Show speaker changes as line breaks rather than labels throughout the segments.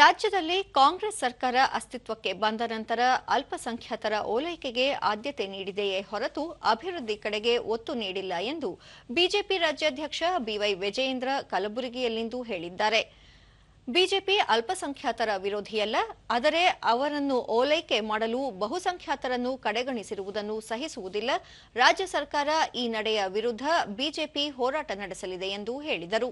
ರಾಜ್ಯದಲ್ಲಿ ಕಾಂಗ್ರೆಸ್ ಸರ್ಕಾರ ಅಸ್ತಿತ್ವಕ್ಕೆ ಬಂದ ನಂತರ ಅಲ್ಪಸಂಖ್ಯಾತರ ಓಲೈಕೆಗೆ ಆದ್ಯತೆ ನೀಡಿದೆಯೇ ಹೊರತು ಅಭಿವೃದ್ಧಿ ಕಡೆಗೆ ಒತ್ತು ನೀಡಿಲ್ಲ ಎಂದು ಬಿಜೆಪಿ ರಾಜ್ಯಾಧ್ಯಕ್ಷ ಬಿವೈ ವಿಜಯೇಂದ್ರ ಕಲಬುರಗಿಯಲ್ಲಿಂದು ಹೇಳಿದ್ದಾರೆ. ಬಿಜೆಪಿ ಅಲ್ಪಸಂಖ್ಯಾತರ ವಿರೋಧಿಯಲ್ಲ, ಆದರೆ ಅವರನ್ನು ಓಲೈಕೆ ಮಾಡಲು ಬಹುಸಂಖ್ಯಾತರನ್ನು ಕಡೆಗಣಿಸಿರುವುದನ್ನು ಸಹಿಸುವುದಿಲ್ಲ. ರಾಜ್ಯ ಸರ್ಕಾರ ಈ ನಡೆಯ ವಿರುದ್ಧ ಬಿಜೆಪಿ ಹೋರಾಟ ನಡೆಸಲಿದೆ ಎಂದು ಹೇಳಿದರು.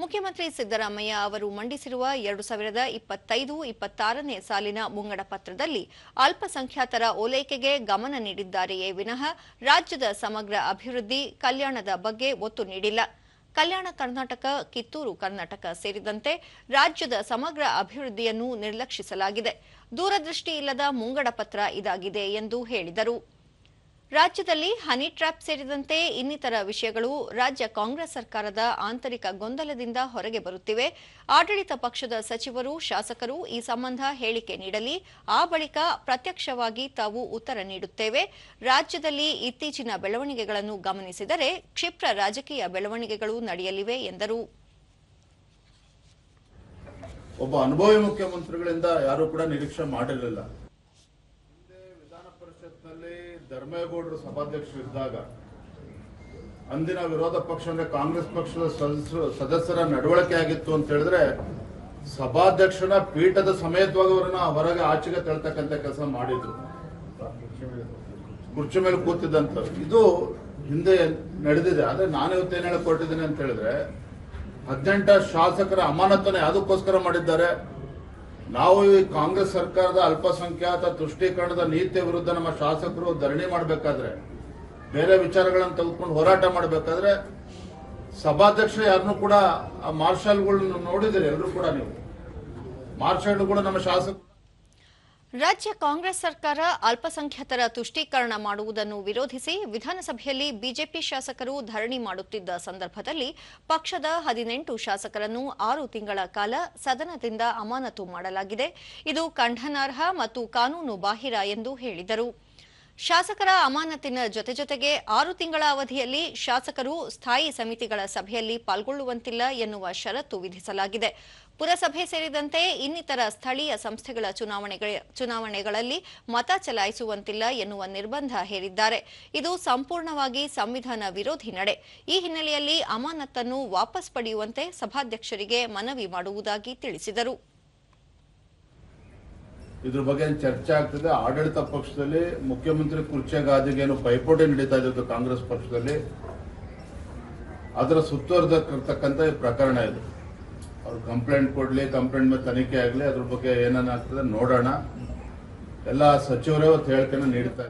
ಮುಖ್ಯಮಂತ್ರಿ ಸಿದ್ದರಾಮಯ್ಯ ಅವರು ಮಂಡಿಸಿರುವ ಎರಡು ಸಾವಿರದ ಇಪ್ಪತ್ತೈದು, ಇಪ್ಪತ್ತಾರನೇ ಸಾಲಿನ ಮುಂಗಡ ಪತ್ರದಲ್ಲಿ ಅಲ್ಪಸಂಖ್ಯಾತರ ಓಲೈಕೆಗೆ ಗಮನ ನೀಡಿದ್ದಾರೆಯೇ ವಿನಃ ರಾಜ್ಯದ ಸಮಗ್ರ ಅಭಿವೃದ್ಧಿ ಕಲ್ಯಾಣದ ಬಗ್ಗೆ ಒತ್ತು ನೀಡಿಲ್ಲ. ಕಲ್ಯಾಣ ಕರ್ನಾಟಕ, ಕಿತ್ತೂರು ಕರ್ನಾಟಕ ಸೇರಿದಂತೆ ರಾಜ್ಯದ ಸಮಗ್ರ ಅಭಿವೃದ್ಧಿಯನ್ನು ನಿರ್ಲಕ್ಷಿಸಲಾಗಿದೆ. ದೂರದೃಷ್ಟಿ ಇಲ್ಲದ ಮುಂಗಡ ಪತ್ರ ಇದಾಗಿದೆ ಎಂದು ಹೇಳಿದರು. ರಾಜ್ಯದಲ್ಲಿ ಹನಿ ಟ್ರ್ಯಾಪ್ ಸೇರಿದಂತೆ ಇನ್ನಿತರ ವಿಷಯಗಳು ರಾಜ್ಯ ಕಾಂಗ್ರೆಸ್ ಸರ್ಕಾರದ ಆಂತರಿಕ ಗೊಂದಲದಿಂದ ಹೊರಗೆ ಬರುತ್ತಿವೆ. ಆಡಳಿತ ಪಕ್ಷದ ಸಚಿವರು, ಶಾಸಕರು ಈ ಸಂಬಂಧ ಹೇಳಿಕೆ ನೀಡಲಿ. ಆ ಬಳಿಕ ಪ್ರತ್ಯಕ್ಷವಾಗಿ ತಾವು ಉತ್ತರ ನೀಡುತ್ತೇವೆ. ರಾಜ್ಯದಲ್ಲಿ ಇತ್ತೀಚಿನ ಬೆಳವಣಿಗೆಗಳನ್ನು ಗಮನಿಸಿದರೆ ಕ್ಷಿಪ್ರ ರಾಜಕೀಯ ಬೆಳವಣಿಗೆಗಳು ನಡೆಯಲಿವೆ ಎಂದರು.
ಒಬ್ಬ ಅನುಭವಿ ಮುಖ್ಯಮಂತ್ರಿಗಳಿಂದ ಯಾರು ಕೂಡ ನಿರೀಕ್ಷೆ ಮಾಡಿರಲಿಲ್ಲ. ಪರಿಷತ್ನಲ್ಲಿ ಧರ್ಮೇಗೌಡರು ಸಭಾಧ್ಯಕ್ಷರು ಇದ್ದಾಗ, ಅಂದಿನ ವಿರೋಧ ಪಕ್ಷ ಅಂದ್ರೆ ಕಾಂಗ್ರೆಸ್ ಪಕ್ಷದ ಸದಸ್ಯರು, ಸದಸ್ಯರ ನಡವಳಿಕೆ ಆಗಿತ್ತು ಅಂತ ಹೇಳಿದ್ರೆ, ಸಭಾಧ್ಯಕ್ಷನ ಪೀಠದ ಸಮೇತವಾಗಿ ಅವರನ್ನ ಹೊರಗೆ ಆಚೆಗೆ ತಳ್ತಕ್ಕಂಥ ಕೆಲಸ ಮಾಡಿದ್ರು. ಕುರ್ಚಿ ಮೇಲೆ ಕೂತಿದ್ದಂತ ಇದು ಹಿಂದೆ ನಡೆದಿದೆ. ಆದ್ರೆ ನಾನು ಇವತ್ತೇನು ಹೇಳಿ ಕೊಟ್ಟಿದ್ದೀನಿ ಅಂತ ಹೇಳಿದ್ರೆ, ಹದಿನೆಂಟ ಶಾಸಕರ ಅಮಾನತನ ಯಾವುದಕ್ಕೋಸ್ಕರ ಮಾಡಿದ್ದಾರೆ? ನಾವು ಈ ಕಾಂಗ್ರೆಸ್ ಸರ್ಕಾರದ ಅಲ್ಪಸಂಖ್ಯಾತ ತುಷ್ಟೀಕರಣದ ನೀತಿಯ ವಿರುದ್ಧ ನಮ್ಮ ಶಾಸಕರು ಧರಣಿ ಮಾಡಬೇಕಾದ್ರೆ, ಬೇರೆ ವಿಚಾರಗಳನ್ನು ತೆಗೆದುಕೊಂಡು ಹೋರಾಟ ಮಾಡಬೇಕಾದ್ರೆ ಸಭಾಧ್ಯಕ್ಷ ಯಾರನ್ನೂ ಕೂಡ ಆ ಮಾರ್ಷಲ್ಗಳನ್ನ ನೋಡಿದಿರಿ ಎಲ್ಲರೂ ಕೂಡ ನೀವು. ಮಾರ್ಷಲ್ಗಳು ನಮ್ಮ ಶಾಸಕರು
ರಾಜ್ಯ ಕಾಂಗ್ರೆಸ್ ಸರ್ಕಾರ ಅಲ್ಪಸಂಖ್ಯಾತರ ತುಷ್ಟೀಕರಣ ಮಾಡುವುದನ್ನು ವಿರೋಧಿಸಿ ವಿಧಾನಸಭೆಯಲ್ಲಿ ಬಿಜೆಪಿ ಶಾಸಕರು ಧರಣಿ ಮಾಡುತ್ತಿದ್ದ ಸಂದರ್ಭದಲ್ಲಿ ಪಕ್ಷದ ಹದಿನೆಂಟು ಶಾಸಕರನ್ನು ಆರು ತಿಂಗಳ ಕಾಲ ಸದನದಿಂದ ಅಮಾನತು ಮಾಡಲಾಗಿದೆ. ಇದು ಖಂಡನಾರ್ಹ ಮತ್ತು ಕಾನೂನು ಬಾಹಿರ ಎಂದು ಹೇಳಿದರು. ಶಾಸಕರ ಅಮಾನತಿನ ಜೊತೆ ಜೊತೆಗೆ ಆರು ತಿಂಗಳ ಅವಧಿಯಲ್ಲಿ ಶಾಸಕರು ಸ್ಥಾಯಿ ಸಮಿತಿಗಳ ಸಭೆಯಲ್ಲಿ ಪಾಲ್ಗೊಳ್ಳುವಂತಿಲ್ಲ ಎನ್ನುವ ಷರತ್ತು ವಿಧಿಸಲಾಗಿದೆ. ಪುರಸಭೆ ಸೇರಿದಂತೆ ಇನ್ನಿತರ ಸ್ಥಳೀಯ ಸಂಸ್ಥೆಗಳ ಚುನಾವಣೆಗಳ- ಚುನಾವಣೆಗಳಲ್ಲಿ ಮತ ಚಲಾಯಿಸುವಂತಿಲ್ಲ ಎನ್ನುವ ನಿರ್ಬಂಧ ಹೇರಿದ್ದಾರೆ. ಇದು ಸಂಪೂರ್ಣವಾಗಿ ಸಂವಿಧಾನ ವಿರೋಧಿ ನಡೆ. ಈ ಹಿನ್ನೆಲೆಯಲ್ಲಿ ಅಮಾನತನ್ನು ವಾಪಸ್ ಪಡೆಯುವಂತೆ ಸಭಾಧ್ಯಕ್ಷರಿಗೆ ಮನವಿ ಮಾಡುವುದಾಗಿ ತಿಳಿಸಿದರು.
ಇದ್ರ ಬಗ್ಗೆ ಚರ್ಚೆ ಆಗ್ತಿದೆ? ಆಡಳಿತ ಪಕ್ಷದಲ್ಲಿ ಮುಖ್ಯಮಂತ್ರಿ ಕುರ್ಚಿ ಗಾದಿಗೆ ಏನು ಪೈಪೋಟಿ ನಡೀತಾ ಇದ್ದು ಕಾಂಗ್ರೆಸ್ ಪಕ್ಷದಲ್ಲಿ. ಅದರ ಸುತ್ತುವರೆದಿರ್ತಕ್ಕಂಥ ಈ ಪ್ರಕರಣ ಇದು. ಅವ್ರು ಕಂಪ್ಲೇಂಟ್ ಕೊಡಲಿ ಕಂಪ್ಲೇಂಟ್ ಮೇಲೆ ತನಿಖೆ ಆಗಲಿ, ಅದ್ರ ಬಗ್ಗೆ ಏನೇನಾಗ್ತದೆ ನೋಡೋಣ. ಎಲ್ಲ ಸಚಿವರೇ ಅವತ್ತು ಹೇಳಿಕೆನ ನೀಡ್ತಾ